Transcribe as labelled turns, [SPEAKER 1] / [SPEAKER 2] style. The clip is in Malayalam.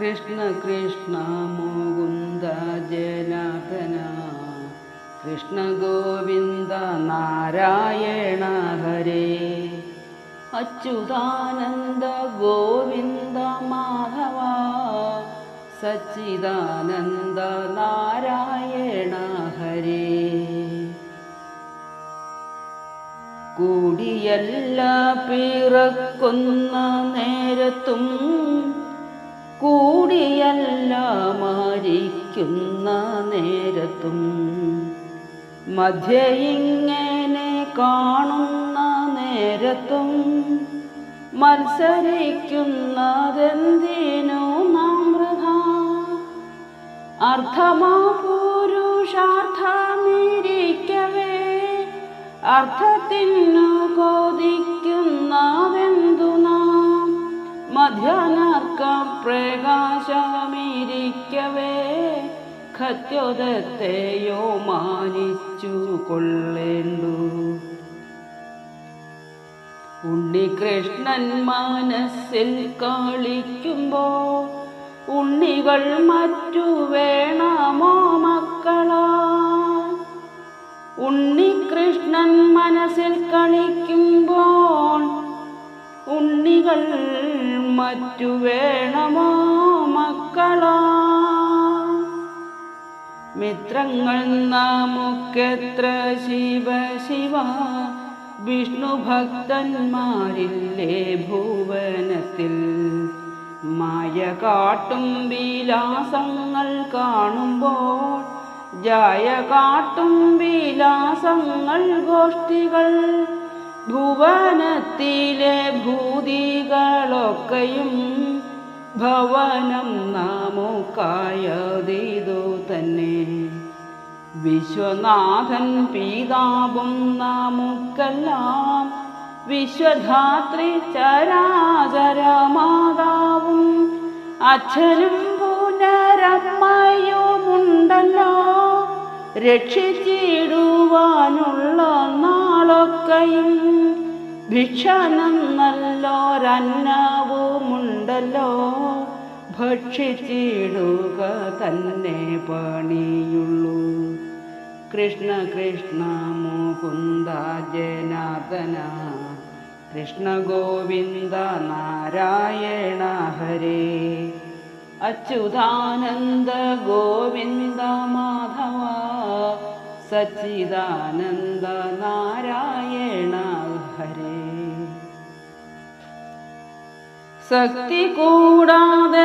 [SPEAKER 1] കൃഷ്ണ കൃഷ്ണ മുകുന്ദ ജനാർദ്ദന. കൃഷ്ണ ഗോവിന്ദ നാരായണ ഹരേ. അച്യുതാനന്ദ ഗോവിന്ദ മാധവ. സച്ചിദാനന്ദ നാരായണ ഹരേ. കൂടിയല്ല പിറക്കുന്ന നേരത്തും കൂടിയല്ല മരിക്കുന്ന നേരത്തും. മധ്യ ഇങ്ങനെ കാണുന്ന നേരത്തും മത്സരിക്കുന്നതെന്തിനു നാമൃത അർത്ഥമാ പുരുഷാർത്ഥമിരിക്കവേ അർത്ഥത്തിനു കൊതിക്കുന്നതെന്തു ഖത്യോദത്തെയോ മാനിച്ചു കൊള്ളേണ്ടു. ഉണ്ണികൃഷ്ണൻ മനസ്സിൽ കളിക്കുമ്പോ ഉണ്ണികൾ മറ്റു വേണമോ മക്കളാ? ഉണ്ണികൃഷ്ണൻ മനസ്സിൽ കളിക്കുമ്പോൾ ഉണ്ണികൾ മറ്റു വേണമോ മിത്രങ്ങൾ നാമുക്കെത്ര ശിവ ശിവ വിഷ്ണു ഭക്തന്മാരില്ലേ ഭുവനത്തിൽ? മായ കാട്ടും വിലാസങ്ങൾ കാണുമ്പോൾ ജായ കാട്ടും വിലാസങ്ങൾ ഗോഷ്ഠികൾ ഭുവനത്തിലെ ഭൂതികളൊക്കെയും ഭവനം നാമുക്കായതിതു തന്നെ. വിശ്വനാഥൻ പീതാവും നാമുക്കെല്ലാം. വിശ്വധാത്രി ചരാചരമാതാവും. അച്ഛനും പുനരമ്മയുമുണ്ടല്ലോ. രക്ഷിച്ചിടുവാനുള്ള നാളൊക്കെയും ഭിക്ഷണം നല്ലോരന്നവുമുണ്ടല്ലോ ഭക്ഷിച്ചിടുക തന്നെ പണിയുള്ളൂ. കൃഷ്ണ കൃഷ്ണ മുകുന്ദ ജനാർദ്ദന. കൃഷ്ണ ഗോവിന്ദ നാരായണ ഹരേ. അച്യുതാനന്ദ ഗോവിന്ദ മാധവ. സച്ചിദാനന്ദ നാരായണ ശക്തി കൂടാതെ